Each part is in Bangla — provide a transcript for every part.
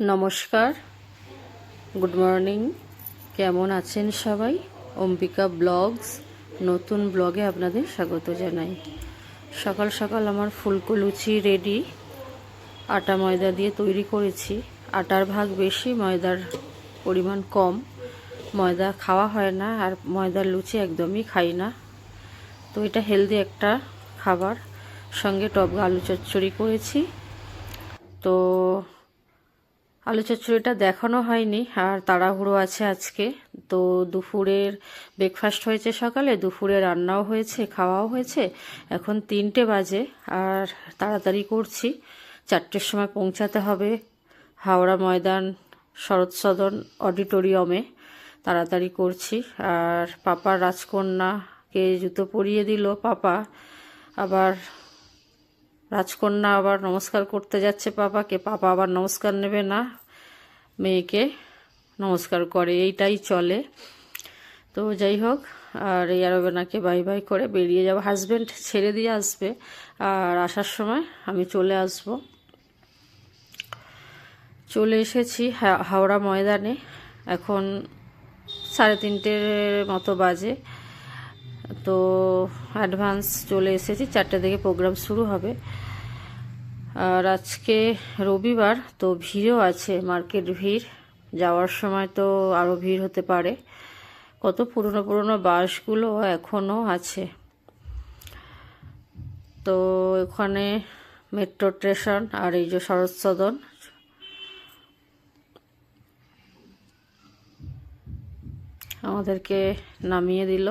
নমস্কার। Good morning. কেমন আছেন সবাই? অম্বিকা ব্লগস, নতুন ব্লগে আপনাদের স্বাগত জানাই। সকাল সকাল আমার ফুলকো লুচি রেডি। আটা ময়দা দিয়ে তৈরি করেছি। আটার ভাগ বেশি, ময়দার পরিমাণ কম। ময়দা খাওয়া হয় না আর ময়দার লুচি একদমই খাই না। তো এটা হেলদি একটা খাবার। সঙ্গে টক আলু চচ্চড়ি করেছি। তো আলু চচ্চড়িটা দেখানো হয়নি, আর তাড়াহুড়ো আছে আজকে। তো দুপুরের ব্রেকফাস্ট হয়েছে সকালে, দুপুরে রান্নাও হয়েছে, খাওয়াও হয়েছে। এখন তিনটে বাজে, আর তাড়াতাড়ি করছি। চারটের সময় পৌঁছাতে হবে হাওড়া ময়দান শরৎ সদন অডিটোরিয়ামে। তাড়াতাড়ি করছি, আর পাপার রাজকন্যাকে জুতো পরিয়ে দিল, পাপা আবার রাজকন্যা আবার নমস্কার করতে যাচ্ছে পাপাকে। পাপা আবার নমস্কার নেবে না, মেয়েকে নমস্কার করে, এইটাই চলে। তো যাই হোক, আর এই আরবেনাকে বাই বাই করে বেরিয়ে যাব। হাজব্যান্ড ছেড়ে দিয়ে আসবে, আর আসার সময় আমি চলে আসব। চলে এসেছি হাওড়া ময়দানে, এখন সাড়ে তিনটের মতো বাজে। তো অ্যাডভান্স চলে এসেছি। চারটে থেকে প্রোগ্রাম শুরু হবে। আর আজকে রবিবার, তো ভিড়ও আছে মার্কেট ভিড়। যাওয়ার সময় তো আরও ভিড় হতে পারে। কত পুরনো পুরনো বাসগুলো এখনও আছে। তো এখানে মেট্রো স্টেশন আর এই যে শরৎ সদন। আমাদেরকে নামিয়ে দিল।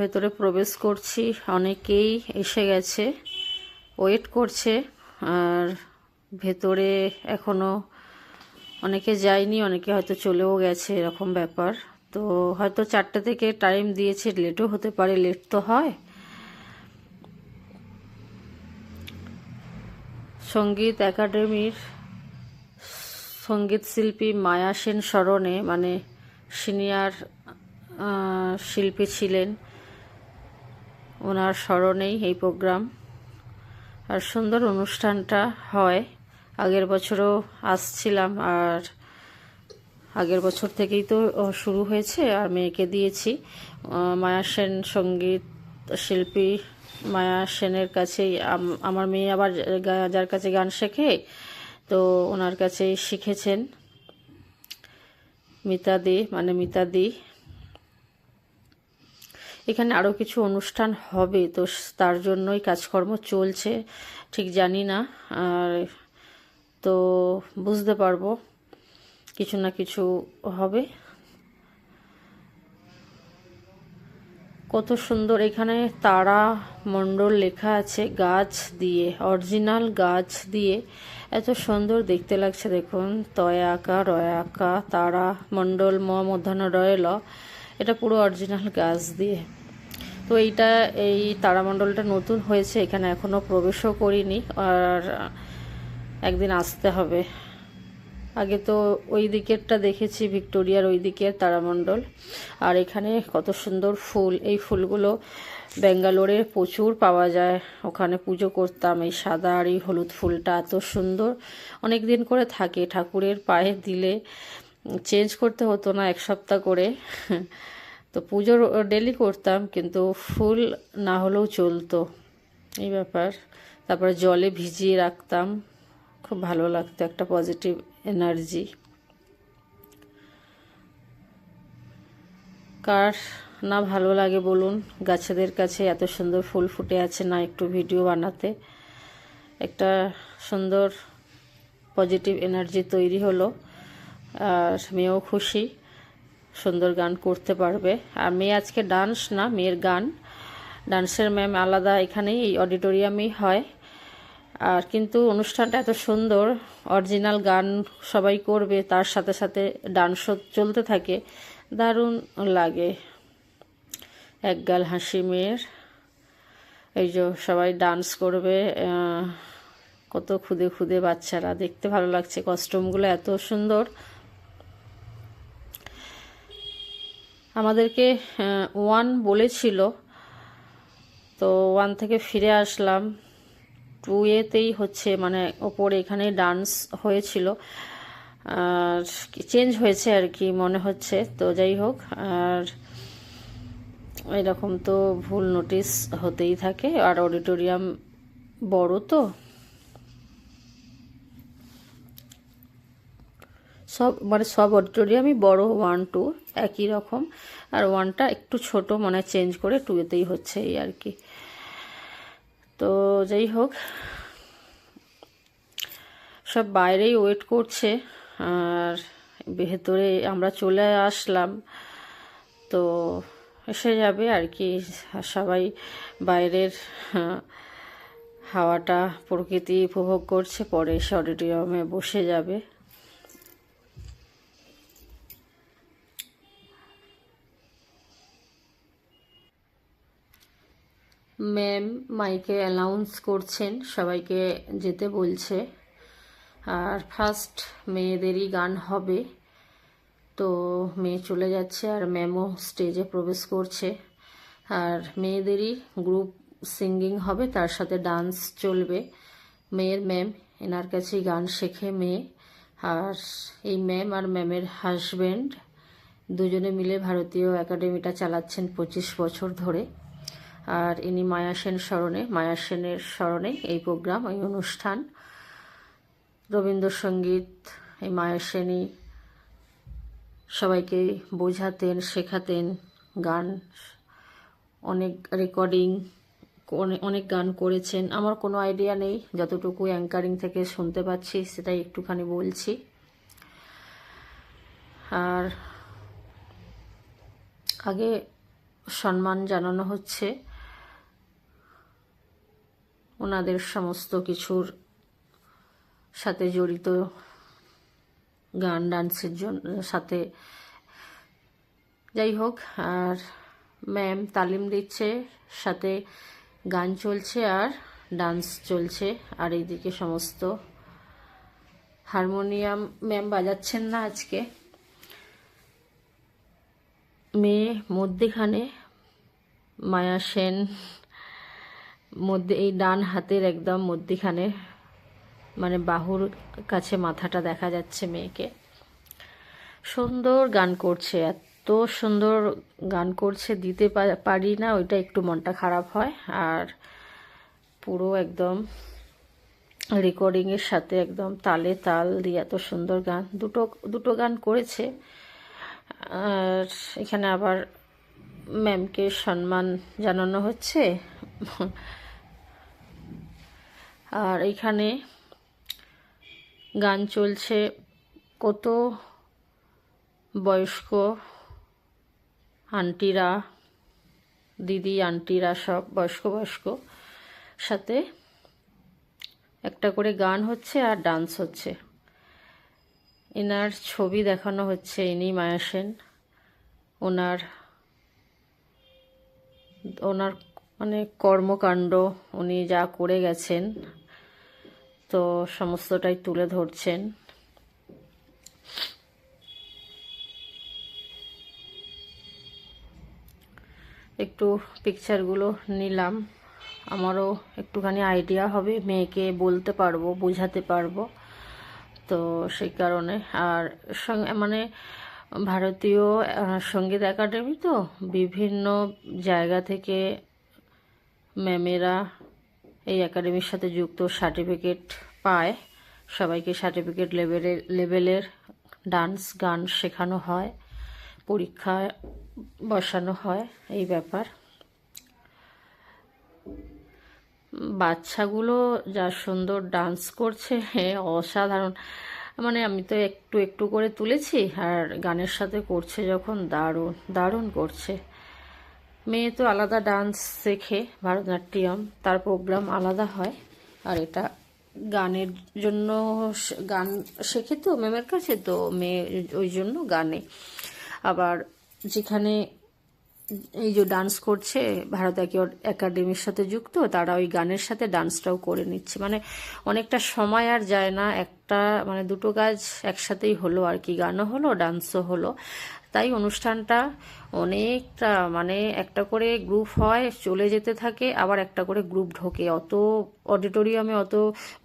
ভেতরে প্রবেশ করছি। অনেকেই এসে গেছে ওয়েট করছে, আর ভেতরে এখনও অনেকে যায়নি, অনেকে হয়তো চলেও গেছে, এরকম ব্যাপার। তো হয়তো চারটে থেকে টাইম দিয়েছে লেটও হতে পারে লেট তো হয়। সংগীত একাডেমির সংগীত শিল্পী মায়া সেন স্মরণে মানে সিনিয়র শিল্পী ছিলেন ওনার স্মরণেই এই প্রোগ্রাম। আর সুন্দর অনুষ্ঠানটা হয়। আগের বছরও আসছিলাম আর আগের বছর থেকেই তো শুরু হয়েছে আর মেয়েকে দিয়েছি। মায়া সেন সংগীত শিল্পী মায়া সেনের কাছেই আমার মেয়ে আবার যার কাছে গান শেখে, তো ওনার কাছেই শিখেছেন। মিতা দি মানে মিতা দি। এখানে আরও কিছু অনুষ্ঠান হবে, তো তার জন্যই কাজকর্ম চলছে, ঠিক জানি না। আর তো বুঝতে পারব, কিছু না কিছু হবে। কত সুন্দর এখানে তারা মণ্ডল লেখা আছে, গাছ দিয়ে, অরিজিনাল গাছ দিয়ে। এত সুন্দর দেখতে লাগছে, দেখুন তয় আঁকা রয় আঁকা তারা মণ্ডল, ম, মধ্যাহ্ন, রয়, ল। এটা পুরো অরিজিনাল গাছ দিয়ে। তো এইটা, এই তারামণ্ডলটা নতুন হয়েছে, এখানে এখনও প্রবেশও করিনি, আর একদিন আসতে হবে। আগে তো ওই দিকেরটা দেখেছি, ভিক্টোরিয়ার ওই দিকের তারামণ্ডল, আর এখানে কত সুন্দর ফুল, এই ফুলগুলো ব্যাঙ্গালোরে প্রচুর পাওয়া যায়, ওখানে পুজো করতাম, এই সাদা আর এই হলুদ ফুলটা এত সুন্দর। অনেক দিন করে থাকে, ঠাকুরের পায়ে দিলে চেঞ্জ করতে হতো না, এক সপ্তাহ করে। তো পুজো ডেলি করতাম, কিন্তু ফুল না হলেও চলতো। এই ব্যাপার। তারপরে জলে ভিজিয়ে রাখতাম। খুব ভালো লাগতো, একটা পজিটিভ এনার্জি কার না ভালো লাগে বলুন, গাছেদের কাছে এত সুন্দর ফুল ফুটে আছে না একটু ভিডিও বানাতে। একটা সুন্দর পজিটিভ এনার্জি তৈরি হলো, আর মেয়েও খুশি। সুন্দর গান করতে পারবে। আর মেয়ে আজকে ডান্স না, মেয়ের গান। ডান্সের ম্যাম আলাদা এখানেই, এই অডিটোরিয়ামেই হয়। আর কিন্তু অনুষ্ঠানটা এত সুন্দর অরিজিনাল গান সবাই করবে, তার সাথে সাথে ডান্সও চলতে থাকে। দারুণ লাগে। এক গাল হাসি মেয়ের। এই যে সবাই ডান্স করবে কত খুদে খুদে বাচ্চারা, দেখতে ভালো লাগছে। কস্টিউমগুলো এত সুন্দর। আমাদেরকে ওয়ান বলেছিল। তো ওয়ান থেকে ফিরে আসলাম। টু এতেই হচ্ছে মানে ওপরে এখানে ডান্স হয়েছিল। আর চেঞ্জ হয়েছে আর কি, মনে হচ্ছে। তো যাই হোক, আর এরকম তো ভুল নোটিশ হতেই থাকে। আর অডিটোরিয়াম বড় তো। সব মানে সব অডিটোরিয়ামই বড় ওয়ান টু একই রকম। আর ওয়ানটা একটু ছোট মানে চেঞ্জ করে টুয়েতেই হচ্ছে এই আর কি। তো যাই হোক, সব বাইরেই ওয়েট করছে। আর ভেতরে আমরা চলে আসলাম। তো এসে যাবে আর কি, সবাই বাইরের, হাওয়াটা প্রকৃতি উপভোগ করছে। পরে এসে অডিটোরিয়ামে বসে যাবে। ম্যাম মাইকে অ্যানাউন্স করছেন, সবাইকে যেতে বলছে। আর ফার্স্ট মেয়েদেরই গান হবে। তো মেয়ে চলে যাচ্ছে আর ম্যামও স্টেজে প্রবেশ করছে। আর মেয়েদেরই গ্রুপ সিঙ্গিং হবে, তার সাথে ডান্স চলবে। মেয়ের ম্যাম, এনার কাছেই গান শেখে মেয়ে। আর এই ম্যাম আর ম্যামের হাজব্যান্ড দুজনে মিলে ভারতীয় একাডেমিটা চালাচ্ছেন পঁচিশ বছর ধরে। আর ইনি মায়া সেন স্মরণে, মায়া সেনের স্মরণে এই প্রোগ্রাম, এই অনুষ্ঠান। রবীন্দ্রসঙ্গীত, এই মায়া সেনই সবাইকে বোঝাতেন, শেখাতেন। গান, অনেক রেকর্ডিং অনেক গান করেছেন। আমার কোনো আইডিয়া নেই, যতটুকু অ্যাঙ্কারিং থেকে শুনতে পাচ্ছি, সেটাই একটুখানি বলছি। আর আগে সম্মান জানানো হচ্ছে। ওনাদের সমস্ত কিছুর সাথে জড়িত গান, ডান্সের জন্য, সাথে যাই হোক, আর ম্যাম তালিম দিচ্ছে, সাথে গান চলছে আর ডান্স চলছে, আর এইদিকে সমস্ত হারমোনিয়াম ম্যাম বাজাচ্ছেন না আজকে। মেয়ে মধ্যেখানে মায়া সেন মধ্যে, এই ডান হাতের একদম মধ্যিখানে মানে বাহুর কাছে মাথাটা দেখা যাচ্ছে মেয়েকে। সুন্দর গান করছে, এত সুন্দর গান করছে, দিতে পারি না, ওইটা একটু মনটা খারাপ হয়। আর পুরো একদম রেকর্ডিংয়ের সাথে একদম তালে তাল দিয়ে এত সুন্দর গান, দুটো দুটো গান করেছে। আর এখানে আবার ম্যামকে সম্মান জানানো হচ্ছে। আর এখানে গান চলছে কত বয়স্ক আন্টিরা, দিদি, আন্টিরা সব বয়স্ক বয়স্ক সাথে একটা করে গান হচ্ছে আর ডান্স হচ্ছে। এনার ছবি দেখানো হচ্ছে, ইনি মায়া সেন। ওনার ওনার মানে কর্মকাণ্ড, উনি যা করে গেছেন, তো সমস্তটাই তুলে ধরছেন। একটু পিকচারগুলো নিলাম। আমারও একটুখানি আইডিয়া হবে, মেয়েকে বলতে পারব, বোঝাতে পারব। তো সেই কারণে, আর সঙ্গে মানে ভারতীয় সংগীত একাডেমি তো বিভিন্ন জায়গা থেকে ম্যামেরা এই একাডেমির সাথে যুক্ত সার্টিফিকেট পায়। সবাইকে সার্টিফিকেট লেভেলের লেভেলের ডান্স, গান শেখানো হয় পরীক্ষা বসানো হয়, এই ব্যাপার। বাচ্চাগুলো যা সুন্দর ডান্স করছে অসাধারণ। মানে আমি তো একটু একটু করে তুলেছি, আর গানের সাথে করছে যখন দারুণ দারুণ করছে। মেয়ে তো আলাদা ডান্স শেখে, ভারতনাট্যম। তার প্রোগ্রাম আলাদা হয়। আর এটা গানের জন্য গান শেখে তো, ম্যামের কাছে তো মেয়ে ওই জন্য গানে। আবার যেখানে এই যে ডান্স করছে ভারত একি- একাডেমির সাথে যুক্ত, তারা ওই গানের সাথে ডান্সটাও করে নিচ্ছে। মানে অনেকটা সময় আর যায় না একটা একটা মানে দুটো কাজ একসাথেই হলো আর কি। গানও হলো, ডান্সও হলো। তাই অনুষ্ঠানটা অনেকটা মানে একটা করে গ্রুপ হয়, চলে যেতে থাকে, আবার একটা করে গ্রুপ ঢোকে। অত অডিটোরিয়ামে অত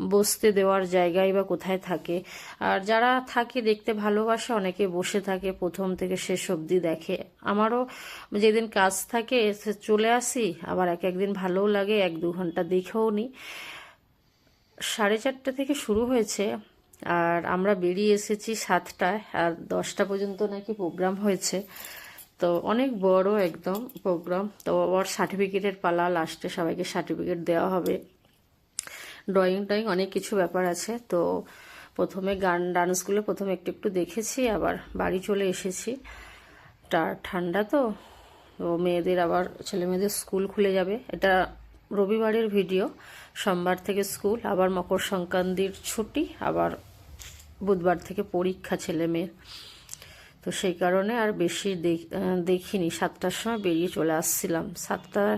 বসতে দেওয়ার জায়গায় বা কোথায় থাকে। আর যারা থাকে, দেখতে ভালোবাসে, অনেকে বসে থাকে, প্রথম থেকে শেষ অবধি দেখে। আমারও যেদিন কাজ থাকে চলে আসি, আবার এক একদিন ভালোও লাগে, এক দু ঘণ্টা দেখেও নি। সাড়ে চারটে থেকে শুরু হয়েছে। আর আমরা বেরিয়ে এসেছি সাতটায়, আর দশটা পর্যন্ত নাকি প্রোগ্রাম হয়েছে। তো অনেক বড় একদম প্রোগ্রাম তো ওর সার্টিফিকেটের পালা লাস্টে সবাইকে সার্টিফিকেট দেওয়া হবে। ড্রয়িং টয়িং অনেক কিছু ব্যাপার আছে। তো প্রথমে গান ডান্সগুলো প্রথমে একটু একটু দেখেছি, আবার বাড়ি চলে এসেছি। তা ঠান্ডা তো তো মেয়েদের আবার, ছেলে মেয়েদের স্কুল খুলে যাবে। এটা রবিবারের ভিডিও সোমবার থেকে স্কুল আবার মকর সংক্রান্তির ছুটি, আবার বুধবার থেকে পরীক্ষা ছেলে মেয়ের। তো সেই কারণে আর বেশি দেখ- দেখিনি। সাতটার সময় বেরিয়ে চলে আসছিলাম। সাতটার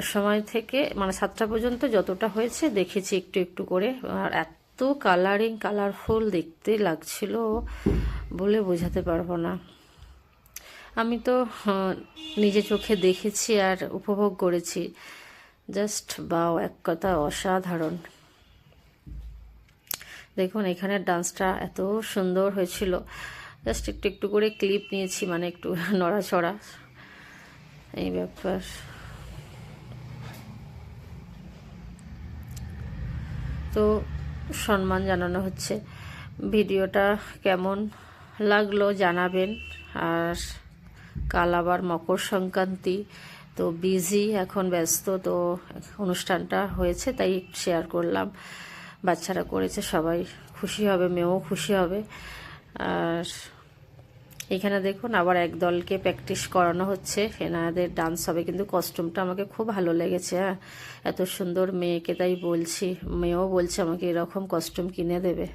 সময় থেকে মানে সাতটা পর্যন্ত যতটা হয়েছে দেখেছি একটু একটু করে। আর এত কালারিং কালারফুল দেখতে লাগছিল বলে বোঝাতে পারব না। আমি তো আহ, নিজে চোখে দেখেছি আর উপভোগ করেছি। জাস্ট বাও এক কথা অসাধারণ। দেখুন এখানে ডান্সটা এত সুন্দর হয়েছিল। জাস্ট একটু একটু করে ক্লিপ নিয়েছি মানে একটু নড়াচড়া। এই ব্যাপার। তো সম্মান জানানো হচ্ছে। ভিডিওটা কেমন লাগল জানাবেন। আর কাল আবার মকর সংক্রান্তি, তো বিজি, এখন ব্যস্ত, তো অনুষ্ঠানটা হয়েছে, তাই শেয়ার করলাম। বাচ্চারা করেছে, সবাই খুশি হবে, মেয়েও খুশি হবে। আর এখানে দেখুন আবার এক দলকে প্র্যাকটিস করানো হচ্ছে। এনাদের ডান্স হবে, কিন্তু কস্টিউমটা আমাকে খুব ভালো লেগেছে হ্যাঁ। এত সুন্দর মেয়েকে তাই বলছি, মেয়েও বলছে আমাকে এরকম কস্টিউম কিনে দেবে।